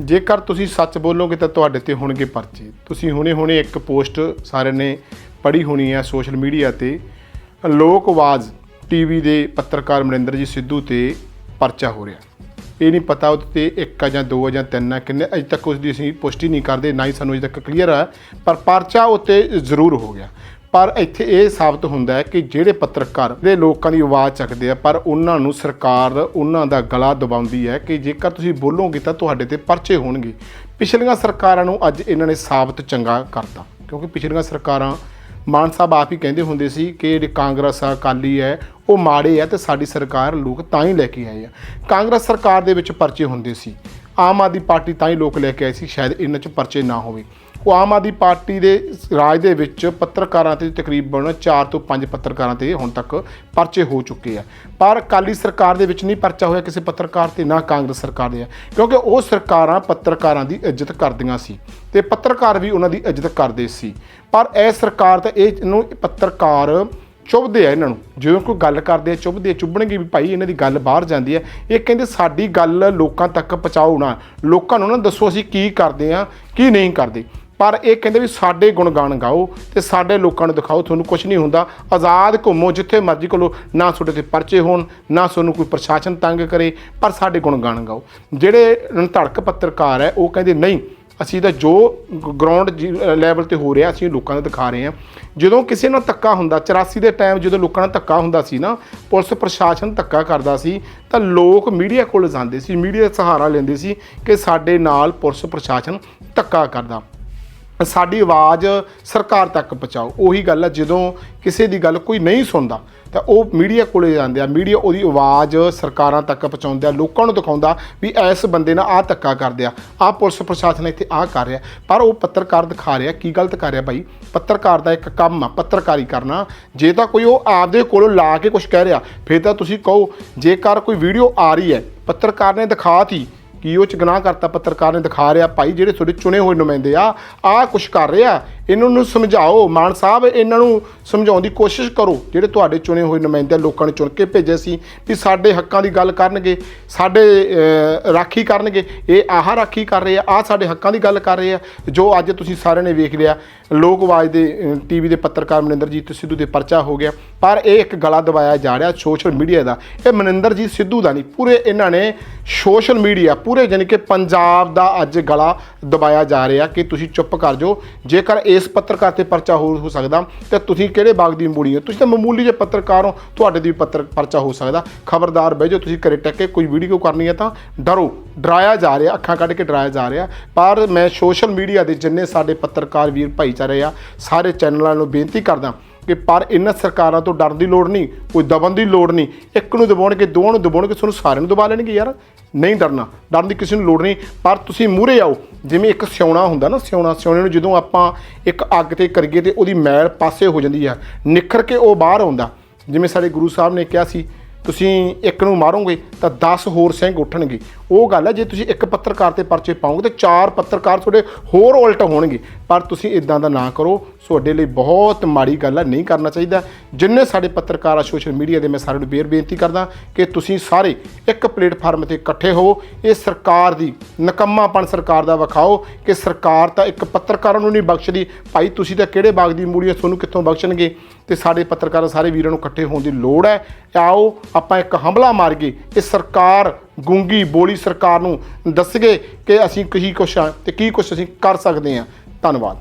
ਜੇਕਰ ਤੁਸੀਂ ਸੱਚ ਬੋਲੋਗੇ ਤਾਂ ਤੁਹਾਡੇ ਤੇ ਹੋਣਗੇ ਪਰਚੇ। ਤੁਸੀਂ ਹੁਣੇ-ਹੁਣੇ ਇੱਕ ਪੋਸਟ ਸਾਰਿਆਂ ਨੇ ਪੜ੍ਹੀ ਹੋਣੀ ਹੈ ਸੋਸ਼ਲ ਮੀਡੀਆ ਤੇ। ਲੋਕ ਆਵਾਜ਼ ਟੀਵੀ ਦੇ ਪੱਤਰਕਾਰ ਮਨਿੰਦਰ ਜੀ ਸਿੱਧੂ ਤੇ ਪਰਚਾ ਹੋ ਰਿਹਾ। ਇਹ ਨਹੀਂ ਪਤਾ ਉਹਦੇ ਤੇ ਇੱਕ ਆ ਜਾਂ ਦੋ ਆ ਜਾਂ ਤਿੰਨ ਆ, ਕਿੰਨੇ ਅਜੇ ਤੱਕ ਉਸ ਦੀ ਅਸੀਂ ਪੁਸ਼ਟੀ ਨਹੀਂ ਕਰਦੇ, ਨਾ ਹੀ ਸਾਨੂੰ ਅਜੇ ਤੱਕ ਕਲੀਅਰ ਆ। ਪਰ ਪਰਚਾ ਉੱਤੇ ਜ਼ਰੂਰ ਹੋ ਗਿਆ। ਪਰ ਇੱਥੇ ਇਹ ਸਾਬਤ ਹੁੰਦਾ ਹੈ ਕਿ ਜਿਹੜੇ ਪੱਤਰਕਾਰ ਜਿਹੜੇ ਲੋਕਾਂ ਦੀ ਆਵਾਜ਼ ਚੱਕਦੇ ਆ, ਪਰ ਉਹਨਾਂ ਨੂੰ ਸਰਕਾਰ ਉਹਨਾਂ ਦਾ ਗਲਾ ਦਬਾਉਂਦੀ ਹੈ ਕਿ ਜੇਕਰ ਤੁਸੀਂ ਬੋਲੋਗੇ ਤਾਂ ਤੁਹਾਡੇ ਤੇ ਪਰਚੇ ਹੋਣਗੇ। ਪਿਛਲੀਆਂ ਸਰਕਾਰਾਂ ਨੂੰ ਅੱਜ ਇਹਨਾਂ ਨੇ ਸਾਬਤ ਚੰਗਾ ਕਰਤਾ, ਕਿਉਂਕਿ ਪਿਛਲੀਆਂ ਸਰਕਾਰਾਂ, ਮਾਨ ਸਾਹਿਬ ਆਪ ਹੀ ਕਹਿੰਦੇ ਹੁੰਦੇ ਸੀ ਕਿ ਜਿਹੜੇ ਕਾਂਗਰਸ ਆ ਅਕਾਲੀ ਹੈ, ਉਹ ਮਾੜੇ ਆ ਤੇ ਸਾਡੀ ਸਰਕਾਰ ਲੋਕ ਤਾਂ ਹੀ ਲੈ ਕੇ ਆਏ ਆ। ਕਾਂਗਰਸ ਸਰਕਾਰ ਦੇ ਵਿੱਚ ਪਰਚੇ ਹੁੰਦੇ ਸੀ। ਆਮ ਆਦਮੀ ਪਾਰਟੀ ਤਾਂ ਹੀ ਲੋਕ ਲੈ ਕੇ ਆਏ ਸੀ, ਸ਼ਾਇਦ ਇਹਨਾਂ 'ਚ ਪਰਚੇ ਨਾ ਹੋਵੇ। ਉਹ ਆਮ ਆਦਮੀ ਪਾਰਟੀ ਦੇ ਰਾਜ ਦੇ ਵਿੱਚ ਪੱਤਰਕਾਰਾਂ ਤੇ ਤਕਰੀਬਨ 4 ਤੋਂ 5 ਪੱਤਰਕਾਰਾਂ ਤੇ ਹੁਣ ਤੱਕ ਪਰਚੇ ਹੋ ਚੁੱਕੇ ਆ। ਪਰ ਅਕਾਲੀ ਸਰਕਾਰ ਦੇ ਵਿੱਚ ਨਹੀਂ ਪਰਚਾ ਹੋਇਆ ਕਿਸੇ ਪੱਤਰਕਾਰ ਤੇ, ਨਾ ਕਾਂਗਰਸ ਸਰਕਾਰ ਦੇ ਆ। ਕਿਉਂਕਿ ਉਹ ਸਰਕਾਰਾਂ ਪੱਤਰਕਾਰਾਂ ਦੀ ਇੱਜ਼ਤ ਕਰਦੀਆਂ ਸੀ ਤੇ ਪੱਤਰਕਾਰ ਵੀ ਉਹਨਾਂ ਦੀ ਇੱਜ਼ਤ ਕਰਦੇ ਸੀ। ਪਰ ਇਹ ਸਰਕਾਰ ਤਾਂ ਇਹ ਇਹਨੂੰ ਪੱਤਰਕਾਰ ਚੁੱਭਦੇ ਆ ਇਹਨਾਂ ਨੂੰ। ਜਦੋਂ ਕੋਈ ਗੱਲ ਕਰਦੇ ਆ, ਚੁੱਭਦੇ ਆ, ਚੁੱਭਣਗੇ ਵੀ ਭਾਈ ਇਹਨਾਂ ਦੀ ਗੱਲ ਬਾਹਰ ਜਾਂਦੀ ਹੈ ਇਹ ਕਹਿੰਦੇ ਸਾਡੀ ਗੱਲ ਲੋਕਾਂ ਤੱਕ ਪਹੁੰਚਾਓ ਨਾ। ਲੋਕਾਂ ਨੂੰ ਨਾ ਦੱਸੋ ਅਸੀਂ ਕੀ ਕਰਦੇ ਆ, ਕੀ ਨਹੀਂ ਕਰਦੇ। ਪਰ ਇਹ ਕਹਿੰਦੇ ਵੀ ਸਾਡੇ ਗੁਣਗਾਨ ਗਾਓ ਤੇ ਸਾਡੇ ਲੋਕਾਂ ਨੂੰ ਦਿਖਾਓ, ਤੁਹਾਨੂੰ ਕੁਝ ਨਹੀਂ ਹੁੰਦਾ। ਆਜ਼ਾਦ ਘੁੰਮੋ ਜਿੱਥੇ ਮਰਜ਼ੀ ਕੋਲੋ ਨਾ ਤੁਹਾਡੇ ਤੇ ਪਰਚੇ ਹੋਣ, ਨਾ ਤੁਹਾਨੂੰ ਕੋਈ ਪ੍ਰਸ਼ਾਸਨ ਤੰਗ ਕਰੇ, ਪਰ ਸਾਡੇ ਗੁਣਗਾਨ ਗਾਓ। ਜਿਹੜੇ ਧੜਕ ਪੱਤਰਕਾਰ ਹੈ, ਉਹ ਕਹਿੰਦੇ, ਨਹੀਂ, ਅਸੀਂ ਤਾਂ ਜੋ ਗਰਾਊਂਡ ਲੈਵਲ ਤੇ ਹੋ ਰਿਹਾ, ਅਸੀਂ ਲੋਕਾਂ ਨੂੰ ਦਿਖਾ ਰਹੇ ਹਾਂ। ਜਦੋਂ ਕਿਸੇ ਨਾਲ ਧੱਕਾ ਹੁੰਦਾ 84 ਦੇ ਟਾਈਮ ਜਦੋਂ ਲੋਕਾਂ ਨਾਲ ਧੱਕਾ ਹੁੰਦਾ ਸੀ ਨਾ, ਪੁਲਿਸ ਪ੍ਰਸ਼ਾਸਨ ਧੱਕਾ ਕਰਦਾ ਸੀ, ਤਾਂ ਲੋਕ ਮੀਡੀਆ ਕੋਲ ਜਾਂਦੇ ਸੀ, ਮੀਡੀਆ ਦਾ ਸਹਾਰਾ ਲੈਂਦੇ ਸੀ ਕਿ ਸਾਡੇ ਨਾਲ ਪੁਲਿਸ ਪ੍ਰਸ਼ਾਸਨ ਧੱਕਾ ਕਰਦਾ। ਸਾਡੀ ਆਵਾਜ਼ ਸਰਕਾਰ ਤੱਕ ਪਹੁੰਚਾਓ। ਉਹੀ ਗੱਲ ਹੈ ਜਦੋਂ ਕਿਸੇ ਦੀ ਗੱਲ ਕੋਈ ਨਹੀਂ ਸੁਣਦਾ, ਤਾਂ ਉਹ ਮੀਡੀਆ ਕੋਲੇ ਜਾਂਦੇ ਆ। ਮੀਡੀਆ ਉਹਦੀ ਆਵਾਜ਼ ਸਰਕਾਰਾਂ ਤੱਕ ਪਹੁੰਚਾਉਂਦਾ, ਲੋਕਾਂ ਨੂੰ ਦਿਖਾਉਂਦਾ ਵੀ ਇਸ ਬੰਦੇ ਨਾਲ ਆਹ ਧੱਕਾ ਕਰਦੇ ਆ। ਆਹ ਪੁਲਿਸ ਪ੍ਰਸ਼ਾਸਨ ਇੱਥੇ ਆਹ ਕਰ ਰਿਹਾ। ਪਰ ਉਹ ਪੱਤਰਕਾਰ ਦਿਖਾ ਰਿਹਾ, ਕੀ ਗਲਤ ਕਰ ਰਿਹਾ ਭਾਈ? ਪੱਤਰਕਾਰ ਦਾ ਇੱਕ ਕੰਮ ਆ, ਪੱਤਰਕਾਰੀ ਕਰਨਾ। ਜੇ ਤਾਂ ਕੋਈ ਉਹ ਆਪਦੇ ਕੋਲੋਂ ਲਾ ਕੇ ਕੁਝ ਕਹਿ ਰਿਹਾ, ਫਿਰ ਤਾਂ ਤੁਸੀਂ ਕਹੋ, ਜੇਕਰ ਕੋਈ ਵੀਡੀਓ ਆ ਰਹੀ ਹੈ, ਪੱਤਰਕਾਰ ਨੇ ਦਿਖਾਤੀ ਕੀ ਉਹ ਚ ਗੁਨਾਹ ਕਰਤਾ? ਪੱਤਰਕਾਰ ਨੇ ਦਿਖਾ ਰਿਹਾ, ਭਾਈ, ਜਿਹੜੇ ਤੁਹਾਡੇ ਚੁਣੇ ਹੋਏ ਨੁਮਾਇੰਦੇ ਆ, ਆਹ ਕੁਛ ਕਰ ਰਿਹਾ ਇਹਨਾਂ ਨੂੰ ਸਮਝਾਓ। ਮਾਨ ਸਾਹਿਬ, ਇਹਨਾਂ ਨੂੰ ਸਮਝਾਉਣ ਦੀ ਕੋਸ਼ਿਸ਼ ਕਰੋ। ਜਿਹੜੇ ਤੁਹਾਡੇ ਚੁਣੇ ਹੋਏ ਨੁਮਾਇੰਦੇ ਲੋਕਾਂ ਨੇ ਚੁਣ ਕੇ ਭੇਜੇ ਸੀ ਵੀ ਸਾਡੇ ਹੱਕਾਂ ਦੀ ਗੱਲ ਕਰਨਗੇ, ਸਾਡੇ ਰਾਖੀ ਕਰਨਗੇ, ਇਹ ਆਹ ਰਾਖੀ ਕਰ ਰਹੇ ਆ, ਆਹ ਸਾਡੇ ਹੱਕਾਂ ਦੀ ਗੱਲ ਕਰ ਰਹੇ ਆ, ਜੋ ਅੱਜ ਤੁਸੀਂ ਸਾਰਿਆਂ ਨੇ ਵੇਖ ਲਿਆ। ਲੋਕ ਆਵਾਜ਼ ਦੇ ਟੀਵੀ ਦੇ ਪੱਤਰਕਾਰ ਮਨਿੰਦਰਜੀਤ ਸਿੱਧੂ ਦੇ ਪਰਚਾ ਹੋ ਗਿਆ। ਪਰ ਇਹ ਇੱਕ ਗਲਾ ਦਬਾਇਆ ਜਾ ਰਿਹਾ ਸੋਸ਼ਲ ਮੀਡੀਆ ਦਾ। ਇਹ ਮਨਿੰਦਰਜੀਤ ਸਿੱਧੂ ਦਾ ਨਹੀਂ, ਪੂਰੇ ਇਹਨਾਂ ਨੇ ਸੋਸ਼ਲ ਮੀਡੀਆ, ਪੂਰੇ ਜਾਣੀ ਕਿ ਪੰਜਾਬ ਦਾ ਅੱਜ ਗਲਾ ਦਬਾਇਆ ਜਾ ਰਿਹਾ ਕਿ ਤੁਸੀਂ ਚੁੱਪ ਕਰ ਜਾਓ। ਜੇਕਰ ਇਹ ਇਸ ਪੱਤਰਕਾਰ ਤੇ ਪਰਚਾ ਹੋ ਹੋ ਸਕਦਾ ਤੇ ਤੁਸੀਂ ਕਿਹੜੇ ਬਾਗ ਦੀ ਮੂੜੀ ਹੋ? ਤੁਸੀਂ ਤਾਂ ਮਾਮੂਲੀ ਜਿਹੇ ਪੱਤਰਕਾਰ ਹੋ, ਤੁਹਾਡੇ ਦੀ ਵੀ ਪੱਤਰ ਪਰਚਾ ਹੋ ਸਕਦਾ। ਖਬਰਦਾਰ ਬਹਿ ਜਾਓ, ਤੁਸੀਂ ਘਰੇ ਟੱਕ ਕੇ ਕੋਈ ਵੀਡੀਓ ਕਰਨੀ ਹੈ ਤਾਂ ਡਰੋ। ਡਰਾਇਆ ਜਾ ਰਿਹਾ, ਅੱਖਾਂ ਕੱਢ ਕੇ ਡਰਾਇਆ ਜਾ ਰਿਹਾ। ਪਰ ਮੈਂ ਸੋਸ਼ਲ ਮੀਡੀਆ ਦੇ ਜਿੰਨੇ ਸਾਡੇ ਪੱਤਰਕਾਰ ਵੀਰ ਭਾਈਚਾਰੇ ਆ, ਸਾਰੇ ਚੈਨਲਾਂ ਨੂੰ ਬੇਨਤੀ ਕਰਦਾ ਕਿ ਪਰ ਇਹਨਾਂ ਸਰਕਾਰਾਂ ਤੋਂ ਡਰਨ ਦੀ ਲੋੜ ਨਹੀਂ, ਕੋਈ ਦਬਨ ਦੀ ਲੋੜ ਨਹੀਂ। ਇੱਕ ਨੂੰ ਦਬਾਉਣਗੇ ਦੋ ਨੂੰ ਦਬਾਉਣਗੇ ਤੁਹਾਨੂੰ ਸਾਰਿਆਂ ਨੂੰ ਦਬਾ ਲੈਣਗੇ ਯਾਰ। ਨਹੀਂ ਡਰਨਾ, ਡਰਨ ਦੀ ਕਿਸੇ ਨੂੰ ਲੋੜ ਨਹੀਂ। ਪਰ ਤੁਸੀਂ ਮੂਹਰੇ ਆਓ ਜਿਵੇਂ ਇੱਕ ਸਿਉਣਾ ਹੁੰਦਾ ਨਾ, ਸਿਉਣਾ, ਸਿਉਣੇ ਨੂੰ ਜਦੋਂ ਆਪਾਂ ਇੱਕ ਅੱਗ ਤੇ ਕਰੀਏ ਤੇ ਉਹਦੀ ਮੈਲ ਪਾਸੇ ਹੋ ਜਾਂਦੀ ਆ, ਨਿਖਰ ਕੇ ਉਹ ਬਾਹਰ ਆਉਂਦਾ। ਜਿਵੇਂ ਸਾਡੇ ਗੁਰੂ ਸਾਹਿਬ ਨੇ ਕਿਹਾ ਸੀ ਤੁਸੀਂ ਇੱਕ ਨੂੰ ਮਾਰੋਗੇ ਤਾਂ 10 ਹੋਰ ਸਿੰਘ ਉੱਠਣਗੇ। ਉਹ ਗੱਲ ਹੈ, ਜੇ ਤੁਸੀਂ ਇੱਕ ਪੱਤਰਕਾਰ ਤੇ ਪਰਚੇ ਪਾਓਗੇ ਤਾਂ ਚਾਰ ਪੱਤਰਕਾਰ ਤੁਹਾਡੇ ਹੋਰ ਉਲਟ ਹੋਣਗੇ। ਪਰ ਤੁਸੀਂ ਇਦਾਂ ਦਾ ਨਾ ਕਰੋ। ਤੁਹਾਡੇ ਲਈ ਬਹੁਤ ਮਾੜੀ ਗੱਲ ਹੈ, ਨਹੀਂ ਕਰਨਾ ਚਾਹੀਦਾ। ਜਿੰਨੇ ਸਾਡੇ ਪੱਤਰਕਾਰ ਆ ਸੋਸ਼ਲ ਮੀਡੀਆ ਦੇ, ਮੈਂ ਸਾਰਿਆਂ ਨੂੰ ਬੇਰ ਬੇਨਤੀ ਕਰਦਾ ਕਿ ਤੁਸੀਂ ਸਾਰੇ ਇੱਕ ਪਲੇਟਫਾਰਮ ਤੇ ਇਕੱਠੇ ਹੋ। ਇਹ ਸਰਕਾਰ ਦੀ ਨਕੰਮਾਪਣ ਸਰਕਾਰ ਦਾ ਵਿਖਾਓ ਕਿ ਸਰਕਾਰ ਤਾਂ ਇੱਕ ਪੱਤਰਕਾਰਾਂ ਨੂੰ ਨਹੀਂ ਬਖਸ਼ਦੀ। ਭਾਈ, ਤੁਸੀਂ ਤਾਂ ਕਿਹੜੇ ਬਾਗ ਦੀ ਮੂੜੀ ਹੈ ਤੁਹਾਨੂੰ ਕਿੱਥੋਂ ਬਖਸ਼ਣਗੇ? ਤੇ ਸਾਡੇ ਪੱਤਰਕਾਰ, ਸਾਰੇ ਵੀਰਾਂ ਨੂੰ ਇਕੱਠੇ ਹੋਣ ਦੀ ਲੋੜ ਹੈ। ਆਓ ਆਪਾਂ ਇੱਕ ਹਮਲਾ ਮਾਰੀਏ ਇਹ ਸਰਕਾਰ ਗੁੰਗੀ ਬੋਲੀ ਸਰਕਾਰ ਨੂੰ ਦੱਸਗੇ ਕਿ ਅਸੀਂ ਕੀ ਕੁਛ ਆ ਤੇ ਕੀ ਕੁਛ ਅਸੀਂ ਕਰ ਸਕਦੇ ਹਾਂ ਧੰਨਵਾਦ।